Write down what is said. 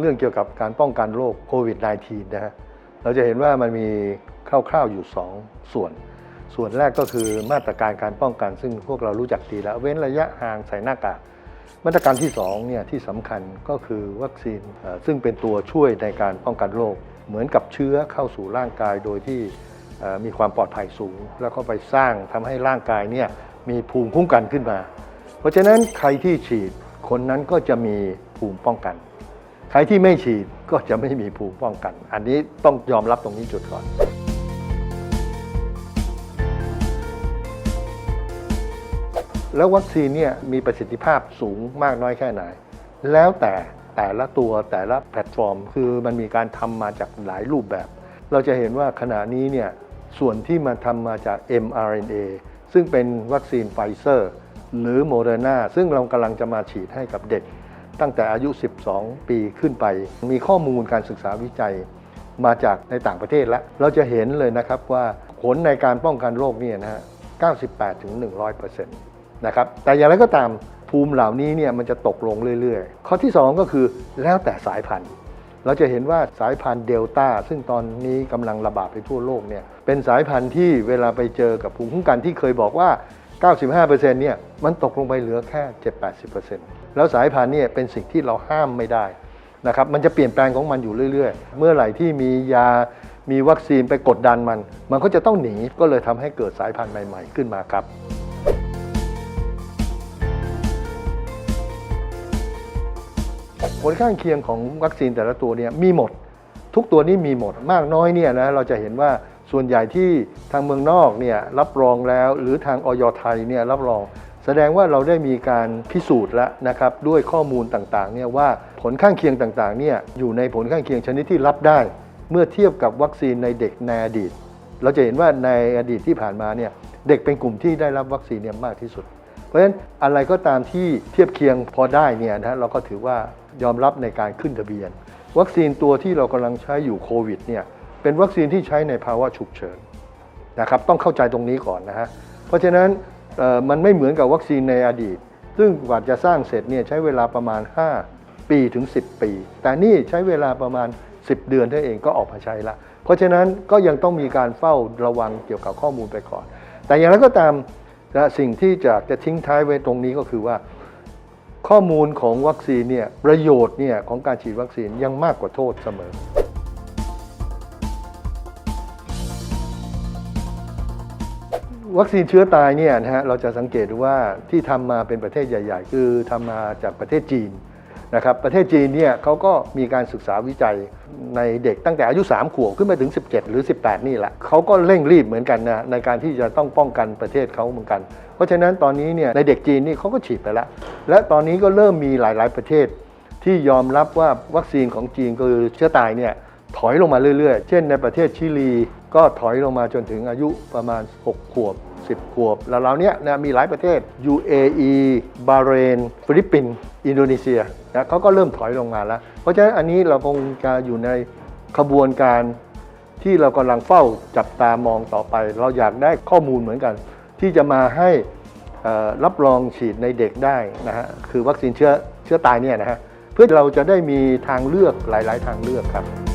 เรื่องเกี่ยวกับการป้องกันโรคโควิด -19 นะฮะเราจะเห็นว่ามันมีคร่าวๆอยู่ 2 ส่วน ส่วนแรกก็คือมาตรการการป้องกัน ซึ่งพวกเรารู้จักดีแล้ว เว้นระยะห่างใส่หน้ากากมาตรการที่2เนี่ยที่สำคัญก็คือวัคซีนซึ่งเป็นตัวช่วยในการป้องกันโรคเหมือนกับเชื้อเข้าสู่ร่างกายโดยที่มีความปลอดภัยสูง แล้วก็ไปสร้างทำให้ร่างกายเนี่ยมีภูมิคุ้มกันขึ้นมา เพราะฉะนั้นใครที่ฉีดคนนั้นก็จะมีภูมิป้องกัน ใครที่ไม่ฉีดก็จะไม่มีภูมิป้องกัน อันนี้ต้องยอมรับตรงนี้จุดก่อน แล้ววัคซีนเนี่ยมีประสิทธิภาพสูงมากน้อยแค่ไหน แล้วแต่แต่ละตัวแต่ละแพลตฟอร์ม คือมันมีการทำมาจากหลายรูปแบบ เราจะเห็นว่าขณะนี้เนี่ยส่วนที่มาทำมาจาก mRNA ซึ่งเป็นวัคซีนไฟเซอร์ หรือโมเดอร์นาซึ่งเรากำลังจะมาฉีดให้กับเด็ก ตั้งแต่อายุ 12 ปีขึ้นไป มีข้อมูลการศึกษาวิจัยมาจากในต่างประเทศแล้ว เราจะเห็นเลยนะครับว่าผลในการป้องกันโรคเนี่ยนะฮะ 98 ถึง 100%นะครับ แต่อย่างไรก็ตามภูมิเหล่านี้เนี่ยมันจะตกลงเรื่อยๆ ข้อที่ 2 ก็คือแล้วแต่สายพันธุ์ เราจะเห็นว่าสายพันธุ์เดลต้าซึ่งตอนนี้กำลังระบาดไปทั่วโลกเนี่ยเป็นสายพันธุ์ที่เวลาไปเจอกับภูมิคุ้มกันที่เคยบอกว่า 95%เนี่ยมันตกลงไปเหลือแค่ 7-80% แล้วสายพันธุ์เนี่ยเป็นสิ่งที่เราห้ามไม่ได้นะครับมันจะเปลี่ยนแปลงของมันอยู่เรื่อย ๆ เมื่อไหร่ที่มียามีวัคซีนไปกดดันมัน มันก็จะต้องหนีก็เลยทำให้เกิดสายพันธุ์ใหม่ ๆ ขึ้นมาครับผลข้างเคียงของวัคซีนแต่ละตัวเนี่ยมีหมด ทุกตัวนี้มีหมดมากน้อยเนี่ยนะเราจะเห็นว่าส่วนใหญ่ที่ทางเมืองนอกเนี่ยรับรองแล้ว หรือทางออยไทยเนี่ยรับรอง แสดงว่าเราได้มีการพิสูจน์แล้วนะครับด้วยข้อมูลต่างๆเนี่ยว่าผลข้างเคียงต่างๆเนี่ยอยู่ในผลข้างเคียงชนิดที่รับได้ เมื่อเทียบกับวัคซีนในเด็กในอดีต เราจะเห็นว่าในอดีตที่ผ่านมาเนี่ยเด็กเป็นกลุ่มที่ได้รับวัคซีนเนี่ยมากที่สุด เพราะฉะนั้นอะไรก็ตามที่เทียบเคียงพอได้เนี่ยนะเราก็ถือว่ายอมรับในการขึ้นทะเบียน วัคซีนตัวที่เรากำลังใช้อยู่โควิดเนี่ยเป็นวัคซีนที่ใช้ในภาวะฉุกเฉินนะครับต้องเข้าใจตรงนี้ก่อนนะฮะเพราะฉะนั้น มันไม่เหมือนกับวัคซีนในอดีต ซึ่งกว่าจะสร้างเสร็จเนี่ยใช้เวลาประมาณ 5 ปีถึง 10 ปี แต่นี่ใช้เวลาประมาณ 10 เดือนเท่าเองก็ออกมาใช้ละ เพราะฉะนั้นก็ยังต้องมีการเฝ้าระวังเกี่ยวกับข้อมูลไปก่อน แต่อย่างไรก็ตามและสิ่งที่จะจะทิ้งท้ายไว้ตรงนี้ก็คือว่า ข้อมูลของวัคซีนเนี่ยประโยชน์เนี่ยของการฉีดวัคซีนยังมากกว่าโทษเสมอ วัคซีนเชื้อตายเนี่ยนะฮะเราจะสังเกตดูว่าที่ทำมาเป็นประเทศใหญ่ ๆ คือทำมาจากประเทศจีนนะครับประเทศจีนเนี่ยเขาก็มีการศึกษาวิจัยในเด็กตั้งแต่อายุ 3 ขวบขึ้นไปถึง 17 หรือ 18 นี่แหละเขาก็เร่งรีบเหมือนกันนะในการที่จะต้องป้องกันประเทศเขาเหมือนกัน เพราะฉะนั้นตอนนี้เนี่ยในเด็กจีนนี่เขาก็ฉีดไปแล้ว และตอนนี้ก็เริ่มมีหลาย ๆ ประเทศที่ยอมรับว่าวัคซีนของจีนคือเชื้อตายเนี่ย ถอยลงมาเรื่อยๆ เช่นในประเทศชิลีก็ถอยลงมาจนถึงอายุประมาณ 6 ขวบ 10 ขวบ แล้วเราเนี้ยนะมีหลายประเทศ UAE บาเรน ฟิลิปปินส์อินโดนีเซียนะเขาก็เริ่มถอยลงมาแล้ว เพราะฉะนั้นอันนี้เราคงจะอยู่ในขบวนการที่เรากำลังเฝ้าจับตามองต่อไป เราอยากได้ข้อมูลเหมือนกัน ที่จะมาให้รับรองฉีดในเด็กได้นะฮะคือวัคซีนเชื้อเชื้อตายเนี่ยนะฮะเพื่อเราจะได้มีทางเลือกหลาย ๆ ทางเลือกครับ